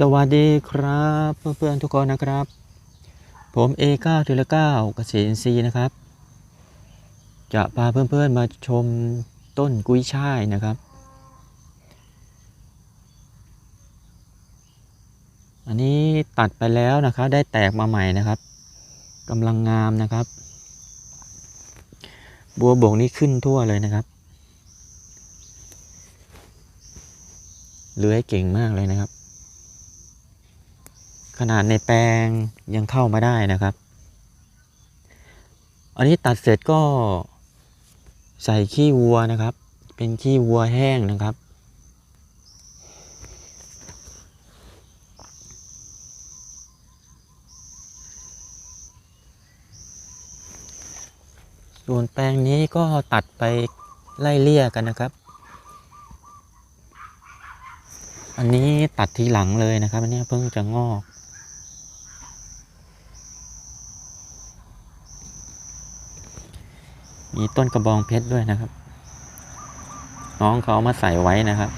สวัสดีครับเพื่อนๆทุกคนนะครับ ผมเอก้าทีละเก้าเกษตรอินทรีนะครับ จะพาเพื่อนๆมาชมต้นกุ้ยช่ายนะครับ อันนี้ตัดไปแล้วนะครับ ได้แตกมาใหม่นะครับกำลังงามนะครับ บัวบกนี่ขึ้นทั่วเลยนะครับเลื้อยเก่งมากเลยนะครับ ขนาดในแปลงยังเข้ามาได้นะครับ อันนี้ตัดเสร็จก็ใส่ขี้วัวนะครับ เป็นขี้วัวแห้งนะครับ ส่วนแปลงนี้ก็ตัดไปไล่เลี่ยกันนะครับ อันนี้ตัดทีหลังเลยนะครับ อันนี้เพิ่งจะงอก มีต้นกระบองเพชรด้วยนะครับ น้องเขาเอามาใส่ไว้นะครับ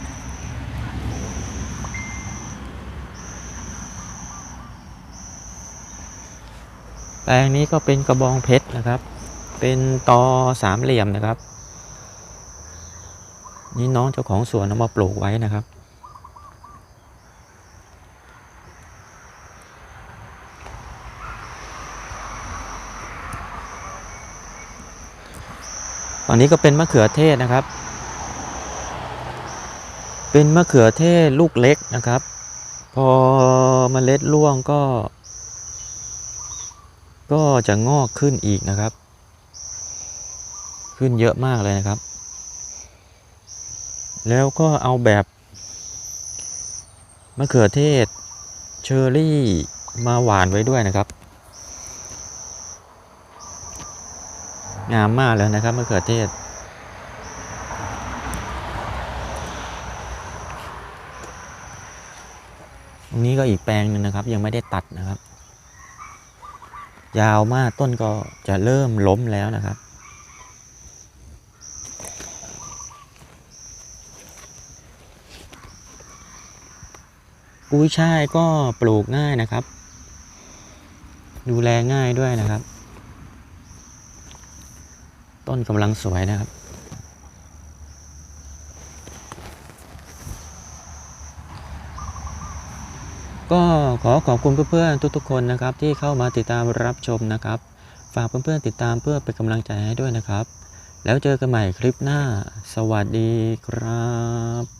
แปลงนี้ก็เป็นกระบองเพชรนะครับ เป็นตอสามเหลี่ยมนะครับ นี่น้องเจ้าของสวนเอามาปลูกไว้นะครับ ฝั่งนี้ก็เป็นมะเขือเทศนะครับ เป็นมะเขือเทศลูกเล็กนะครับ พอมเมล็ดร่วงก็ ก็จะงอกขึ้นอีกนะครับ ขึ้นเยอะมากเลยนะครับ แล้วก็เอาแบบมะเขือเทศเชอร์รี่มาหวานไว้ด้วยนะครับ งามมากเลยนะครับมะเขือเทศ ตรงนี้ก็อีกแปลงนึงนะครับ ยังไม่ได้ตัดนะครับ ยาวมากต้นก็จะเริ่มล้มแล้วนะครับกุ้ยช่ายก็ปลูกง่ายนะครับ ดูแลง่ายด้วยนะครับ ต้นกำลังสวยนะครับ ก็ขอขอบคุณเพื่อนๆทุกๆคนนะครับ ที่เข้ามาติดตามรับชมนะครับ ฝากเพื่อนๆติดตามเพื่อเป็นกำลังใจให้ด้วยนะครับ แล้วเจอกันใหม่คลิปหน้า สวัสดีครับ